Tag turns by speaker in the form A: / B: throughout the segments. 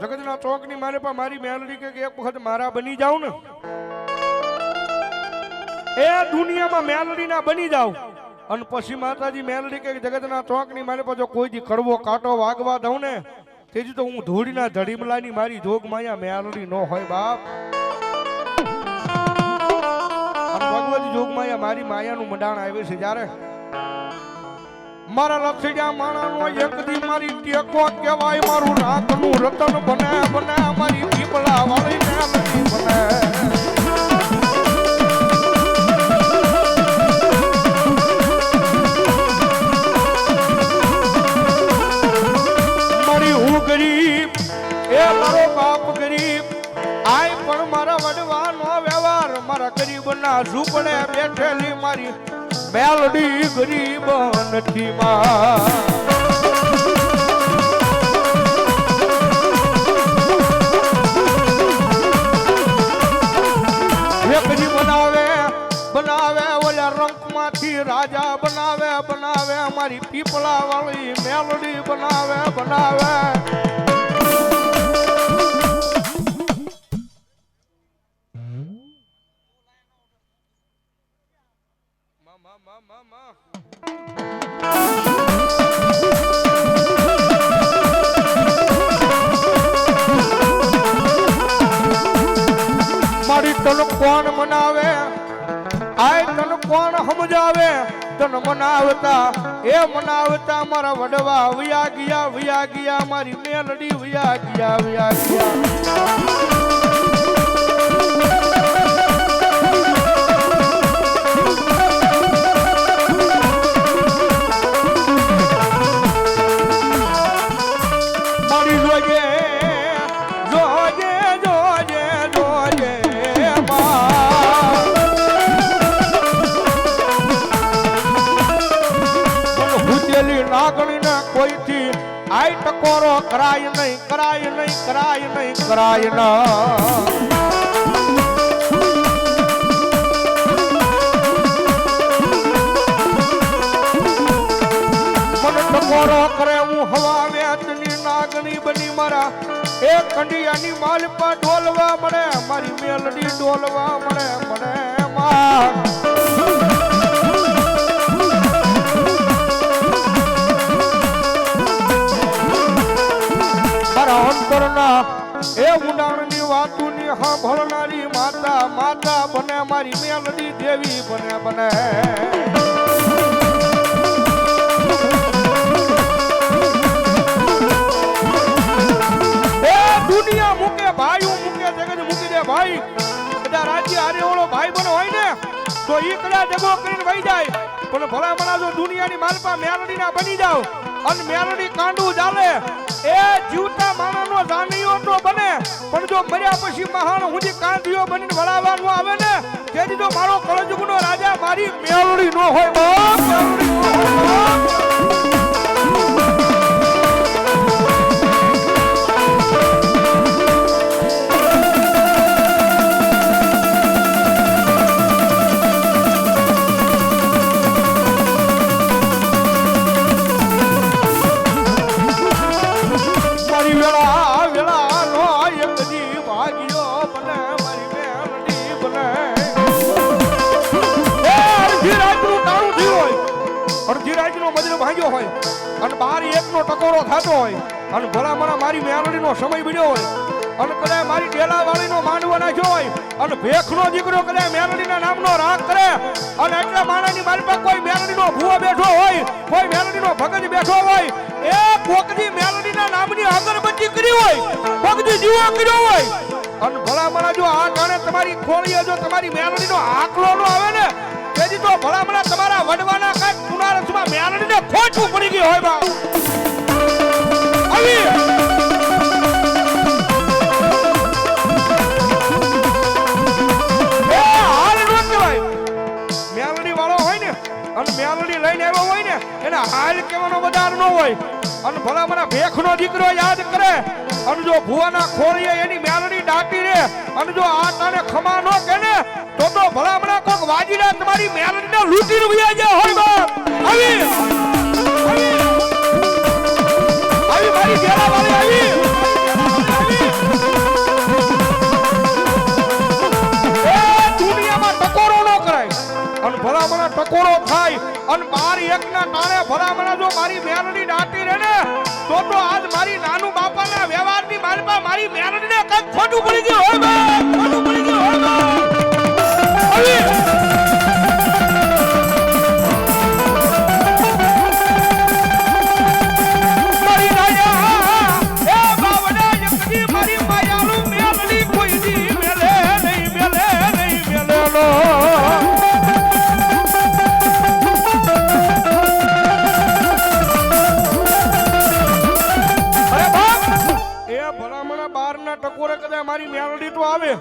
A: જગતના ચોકની મારે પણ મારી મેલડી કે એક વખત મારા બની જાવ ને. એ દુનિયામાં મેલડી ના બની જાવ અને પછી માતાજી મેલડી કે જગતના ચોકની મારે પા જો કોઈ દી કડવો કાંટો વાગવા દઉં ને, તેથી તો હું ધૂળીના ધડીમલાની મારી જોગ માયા મેલડી નો હોય બાપ. ભગવતી જોગ માયા મારી માયાનું મંડાણ આવ્યું છે જ્યારે. મારા લક્ષિયા માણાનો એક દી મારી ટેકો કહેવાય, મારું રાતનું રતન બને બને, મારી પીપળા વાળી મેલડી બને. મારી હું ગરીબ, એ મારો બાપ ગરીબ, આય પણ મારા વડવાનો વ્યવહાર, મારા ગરીબના ઝૂંપડે બેઠેલી મારી મેલડી ગરીબ નથી માં રાજા બનાવે બનાવે અમારી પીપળા વાળી મેલડી બનાવે બનાવે. મારી તન કોણ મનાવે? આય તન કોણ સમજાવે? તન મનાવતા, એ મનાવતા મારા વડવા વયા ગયા વયા ગયા, મારી મેલડી વયા ગયા વયા ગયા. ટકોરો કરાય નહીં કરાય નહીં કરાય નહીં, કરાય ના. મને કરે, હું હવા વેચની નાગણી બની મારા. એ કંડિયાની માલ પર ડોલવા મળે, મારી મેલડી ડોલવા મળે મને માં એ ઊંડાણની વાતુની સાંભળનારી માતા માતા બને મારી મેલડી દેવી, બને બને. દુનિયા મૂકે ભાઈ મૂકે ભાઈ. બધા રાજ્ય હારે ભાઈ બનો હોય ને, તો એ કદાચ દગો કરીને વહી જાય. પણ ભલા મણા જો દુનિયાની માલપા મેલડીના બની જાવ અને મેલડી કાંડું ચાલે. એ જીવતા માણસનો જાનીઓ તો બને. પણ જો મર્યા પછી મહાન હુંજી કાંડીઓ બનીને વળાવવાનું આવે ને, તેથી તો મારો કળજુગનો રાજા મારી મેલડી નો હોય, બાપ. મેલડી અડધી રાતનો ભાંગ્યો હોય અને બાર એકનો ટકોરો થતો હોય અને ભલા મને મારી મેલડીનો સમય બીડ્યો હોય અને કદાચ મારી ડેલા વાળીનો માંડવો નાખ્યો હોય અને ભેખનો દીકરો કદાચ મેલડીના નામનો રાગ કરે અને એટલે માણાની મારી પાસે કોઈ મેલડીનો ભૂવો બેઠો હોય, કોઈ મેલડીનો ભગત બેઠો હોય, એ કોકની મેલડીના નામની અગરબત્તી કરી હોય કોકની જીવો કર્યો હોય. અને ભલા મણા જો આ ગાણે તમારી ખોળીએ જો તમારી મેલડીનો આકલો ન આવે ખોટું પડી ગયું હોય બા આવી. હાલ કહેવાનો વધાર ન હોય. અને ભલા મને ભેખનો દીકરો યાદ કરે. અને જો ભુવાના ખોરીએ એની મેલડી દાટી રે, અને જો આ તાને ખમા ન કે તો તો ભલા મને કોક વાજીડા તમારી મેલડીને લૂંટીને વયા ગયા હોય બાપ. આવી. ભલામણા ટકોરો થાય અને મારી એકના ટાણે ભલામણા જો મારી મેરડી ડાટી રહે તો તો આજ મારી નાનું બાપાના વ્યવહારની માલમાં મારી મેરડીને કંઈક ખોટું પડી ગયું હોય બારના ટકોરે કદાચ મારી મેલડી તો આવે,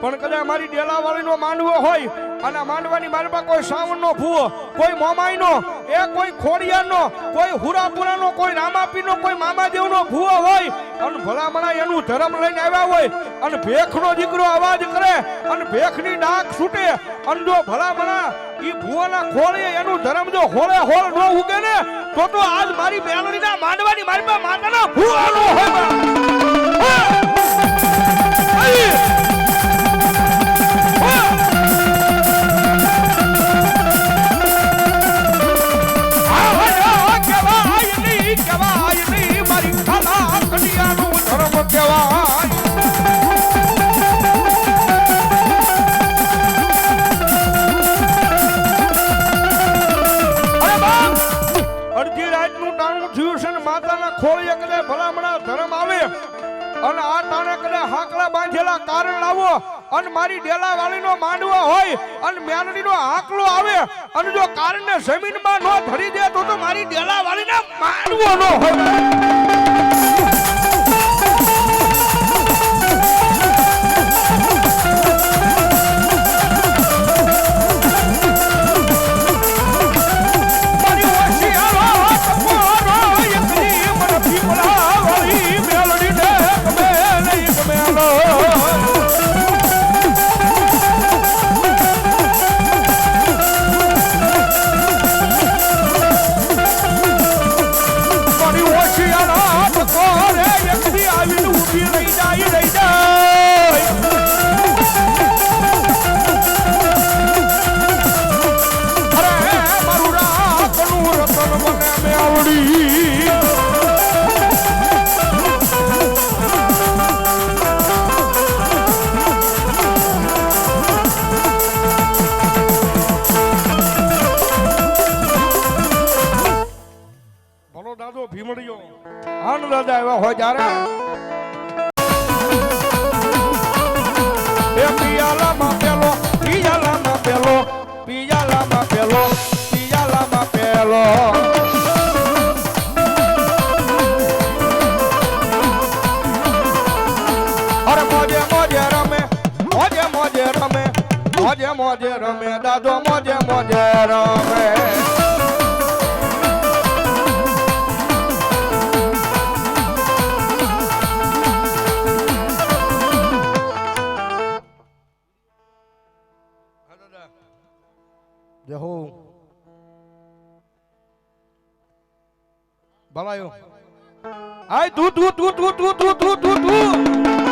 A: પણ કદાચ મારી ડેલાવાળીનો માંડવો હોય, અને માંડવાની મારી પાસે કોઈ શ્રાવણનો ભૂવો, કોઈ મોમાઈનો, એ કોઈ ખોડિયાનો કોઈ હુરાપુરાનો, કોઈ રામાપીનો, કોઈ મામાદેવનો ભૂવો હોય, અને ભલામણા એનું ધર્મ લઈને આવ્યા હોય, અને ભેખનો દીકરો અવાજ કરે, અને ભેખની ડાક છૂટે, અને જો ભલામણા ઈ ભૂવાના ખોળે એનું ધર્મ જો હોળે હોળ ન ઉગે ને, તો તો આજ મારી મેલડીના માંડવાની મારી માતાના ભૂવાનો હોય માતાના ખોળીએ કદાચ ભલામણા ધર્મ આવે. અને આ ટાણે કદાચ હાકલા બાંધેલા કારણ લાવો. અને મારી ડેલા વાળીનો માંડવો હોય, અને મેલડીનો હાકલો આવે, અને જો કારણને જમીનમાં ન ધરી દે તો તો મારી ડેલા વાળીને માંડવો ન હોય. પેલો પિયાલામાં પેલો અરે મોજે મોજે રમે મોજે મોજે રમે મોજે મોજે રમે દાદો મોજે મોજે રમે ભલાયો. આય તું તું તું તું તું તું તું તું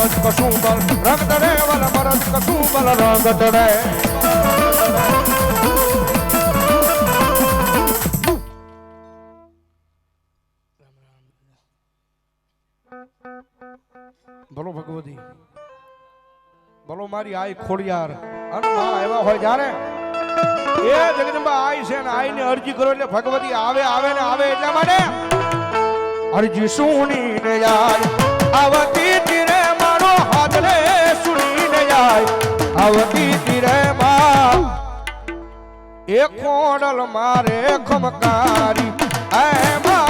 A: ભરવા મરદ કશું બલ રંગ તરે વલ મરદ કશું બલ રંગ તરે બોલો ભગવતી. બોલો મારી આઈ ખોડિયાર. અને માં એવા હોય જ્યારે એ જગદંબા આઈ છે ને આઈને અરજી કરો એટલે ભગવતી આવે આવે ને આવે એટલા માટે? અરજી સુણીને યાર આવતી આવતી તીરે માં એ કોણ મોડલ મારે ખમકારી. એમાં મોડલ